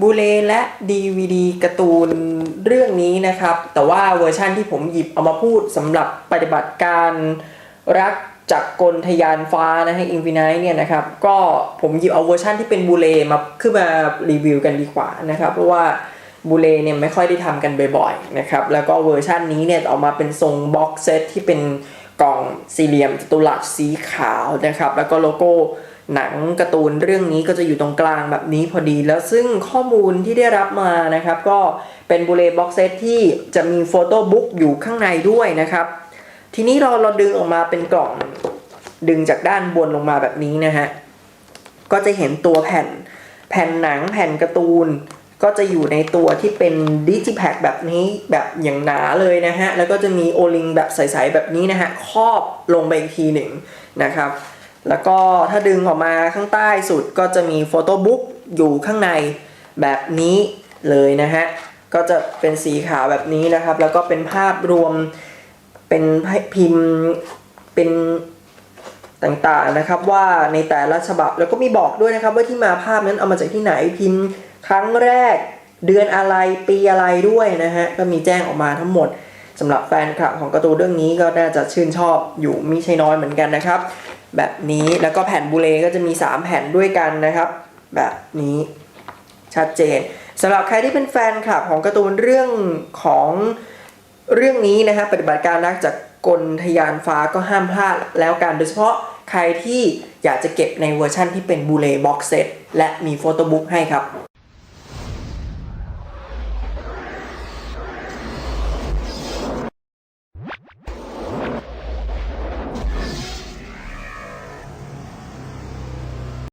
บูเลและ DVD การ์ตูนเรื่องนี้นะครับ แต่ว่าเวอร์ชั่นที่ผมหยิบเอามาพูดสำหรับปฏิบัติการรักจากกลทยานฟ้านะฮะอินฟินิเนี่ยนะครับ ก็ผมหยิบเอาเวอร์ชั่นที่เป็นบูเลมาขึ้นมารีวิวกันดีกว่านะครับ เพราะว่าบูเลเนี่ยไม่ค่อยได้ทำกันบ่อยๆนะครับ แล้วก็เวอร์ชันนี้เนี่ยออกมาเป็นทรงบ็อกเซตที่เป็น กล่องสี่เหลี่ยมจัตุรัสสีขาวนะครับ แล้วก็โลโก้หนังการ์ตูนเรื่องนี้ก็จะอยู่ตรงกลางแบบนี้พอดีแล้วซึ่งข้อมูลที่ได้รับมานะครับ ก็เป็นบูเลบ็อกเซตที่จะมีโฟโต้บุ๊กอยู่ข้างในด้วยนะครับ ทีนี้เราเราดึงออกมาเป็นกล่องดึงจากด้านบนลงมาแบบนี้นะฮะก็จะเห็นตัวแผ่นแผ่นหนังแผ่นการ์ตูน ก็จะอยู่ในตัวที่เป็นดิจิแพคแบบนี้แบบอย่างหนาเลยนะฮะ แล้วก็จะมีโอลิงแบบใสๆแบบนี้นะฮะครอบลงไปอีกทีหนึ่งนะครับ แล้วก็ถ้าดึงออกมาข้างใต้สุดก็จะมีโฟโต้บุ๊กอยู่ข้างในแบบนี้เลยนะฮะ ก็จะเป็นสีขาวแบบนี้นะครับ แล้วก็เป็นภาพรวมเป็นพิมพ์เป็นต่างๆนะครับว่าในแต่ละฉบับแล้วก็มีบอกด้วยนะครับว่าที่มาภาพนั้นเอามาจากที่ไหนพิมพ์ ครั้งแรกเดือนอะไรปีอะไรด้วยนะฮะ ก็มีแจ้งออกมาทั้งหมดสำหรับแฟนคลับของการ์ตูนเรื่องนี้ก็น่าจะชื่นชอบอยู่มิใช่น้อยเหมือนกันนะครับ แบบนี้แล้วก็แผ่นบูเลก็จะมี 3 แผ่นด้วยกันนะครับ แบบนี้ชัดเจนสำหรับใครที่เป็นแฟนคลับของการ์ตูนเรื่องของเรื่องนี้นะครับปฏิบัติการรักจากกลทยานฟ้าก็ห้ามพลาดแล้วกันโดยเฉพาะใครที่อยากจะเก็บในเวอร์ชั่นที่เป็นบูเลบ็อกเซตและมีโฟโต้บุ๊กให้ครับ